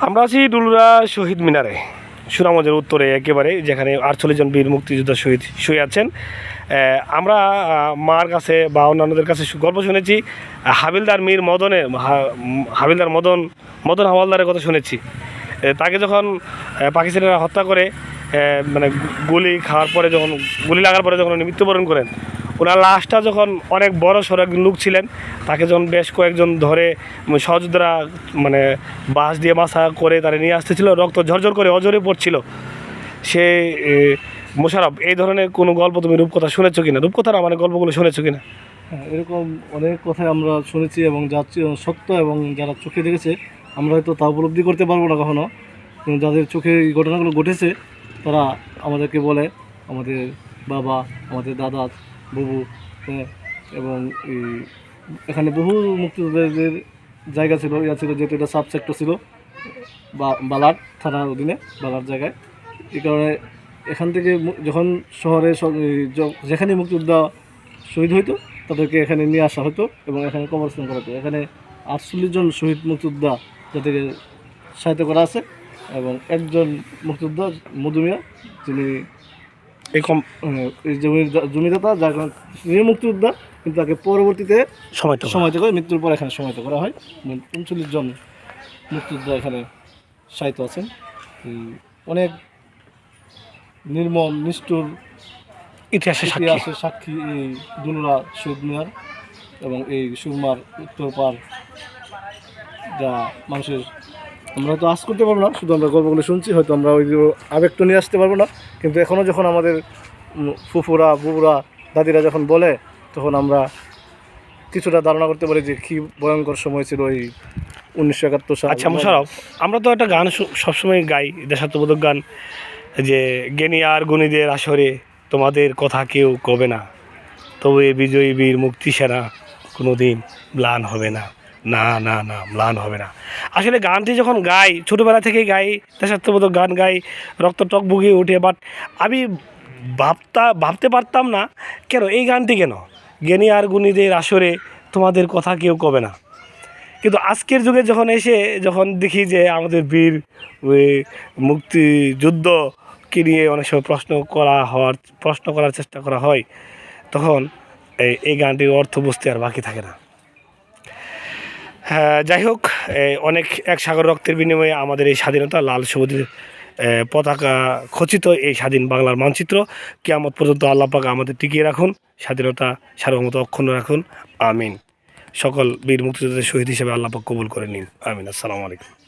আমরা আছি ডুলুরা শহীদ মিনারে। সুনামগঞ্জের উত্তরে একেবারে, যেখানে আটচল্লিশ জন বীর মুক্তিযোদ্ধা শহীদ, শুয়ে আছেন। আমরা মার কাছে বা অন্যান্যদের কাছে গল্প শুনেছি। হাবিলদার মীর মদনে হাবিলদার মদন মদন হাওয়ালদারের কথা শুনেছি। তাকে যখন পাকিস্তানিরা হত্যা করে মানে গুলি খাওয়ার পরে যখন, গুলি লাগার পরে যখন উনি মৃত্যুবরণ করেন ওনার লাশটা যখন অনেক বড় সড়ো একজন লোক ছিলেন তাকে যখন বেশ কয়েকজন ধরে উম, সহযোদ্ধারা মানে বাঁশ দিয়ে মাথা করে তারা নিয়ে আসতেছিল রক্ত ঝরঝর করে অজরে পড়ছিল। সে মোশারফ এই ধরনের কোনো গল্প তুমি রূপকথা শুনেছো কিনা? রূপকথার মানে গল্পগুলো শুনেছো কিনা? হ্যাঁ, এরকম অনেক কথাই আমরা শুনেছি এবং যা সত্য এবং যারা চোখে দেখেছে আমরা হয়তো তা উপলব্ধি করতে পারব না কখনো। কিন্তু যাদের চোখে এই ঘটনাগুলো ঘটেছে তারা আমাদেরকে বলে আমাদের বাবা আমাদের দাদা বুবু হ্যাঁ, এবং এখানে বহু মুক্তিযোদ্ধাদের জায়গা ছিল ইয়া ছিল যেহেতু এটা সাব সেক্টর ছিল বা বালাট থানার অধীনে বালাট জায়গায়। এই কারণে এখান থেকে যখন শহরে যেখানে মুক্তিযোদ্ধা শহীদ হইতো তাদেরকে এখানে নিয়ে আসা হতো এবং এখানে কবরস্থান করা হতো এখানে আটচল্লিশ জন শহীদ মুক্তিযোদ্ধা যাদেরকে সাহিত্য করা আছে এবং একজন মুক্তিযোদ্ধা মধুমিয়া যিনি এই কম এই জমির জমিদাতা যার কারণে তিনি মুক্তিযোদ্ধা কিন্তু তাকে পরবর্তীতে সময়টা সমাহিত করে মৃত্যুর পর এখানে সমাহিত করা হয়। এবং উনচল্লিশ জন মুক্তিযোদ্ধা এখানে সাহিত্য আছেন। এই অনেক নির্মম নিষ্ঠুর ইতিহাসে সাক্ষী। ইতিহাসের সাক্ষী এই দুলরা শহীদ মিনার এবং এই সুরমার উত্তর পার যা মানুষের আমরা তো আজ করতে পারব না, শুধু আমরা গল্পগুলো শুনছি, হয়তো আমরা ওই আবেগটা নিয়ে আসতে পারব না। কিন্তু এখনও যখন আমাদের ফুফুরা, বুবুরা, দাদিরা যখন বলে, তখন আমরা কিছুটা ধারণা করতে পারি যে কী ভয়ঙ্কর সময় ছিল ওই উনিশশো একাত্তর সাল। আচ্ছা মোশারফ আমরা তো একটা গান সবসময় গাই, দেশাত্মবোধক গান, যে জ্ঞানী আর গুণীদের আসরে তোমাদের কথা কেউ কবে না, তবে বিজয়ী বীর মুক্তি সেনা কোনো দিন ম্লান হবে না। না না না, ম্লান হবে না। আসলে গানটি যখন গাই, ছোটোবেলা থেকেই গাই, দেশাত্মবোধক গান গাই, রক্ত টক বুকিয়ে ওঠে বাট আমি ভাবতা, ভাবতে পারতাম না, কেন, এই গানটি কেন? জ্ঞানী আর গুণীদের আসরে তোমাদের কথা কেউ কবে না। কিন্তু আজকের যুগে যখন এসে, যখন দেখি যে আমাদের বীর মুক্তিযুদ্ধকে নিয়ে অনেক সময় প্রশ্ন করা হওয়ার, প্রশ্ন করার চেষ্টা করা হয়, তখন এই গানটির অর্থ বুঝতে আর বাকি থাকে না। যাই হোক অনেক এক সাগর রক্তের বিনিময়ে আমাদের এই স্বাধীনতা লাল সবুজের পতাকা খচিত এই স্বাধীন বাংলার মানচিত্র। কেয়ামত পর্যন্ত আল্লাপাকে আমাদের টিকিয়ে রাখুন, স্বাধীনতা সার্বমত অক্ষুণ্ণ রাখুন। আমিন। সকল বীর মুক্তিযোদ্ধাদের শহীদ হিসেবে আল্লাপাক কবুল করে নিন। আমিন। আসসালামু আলাইকুম।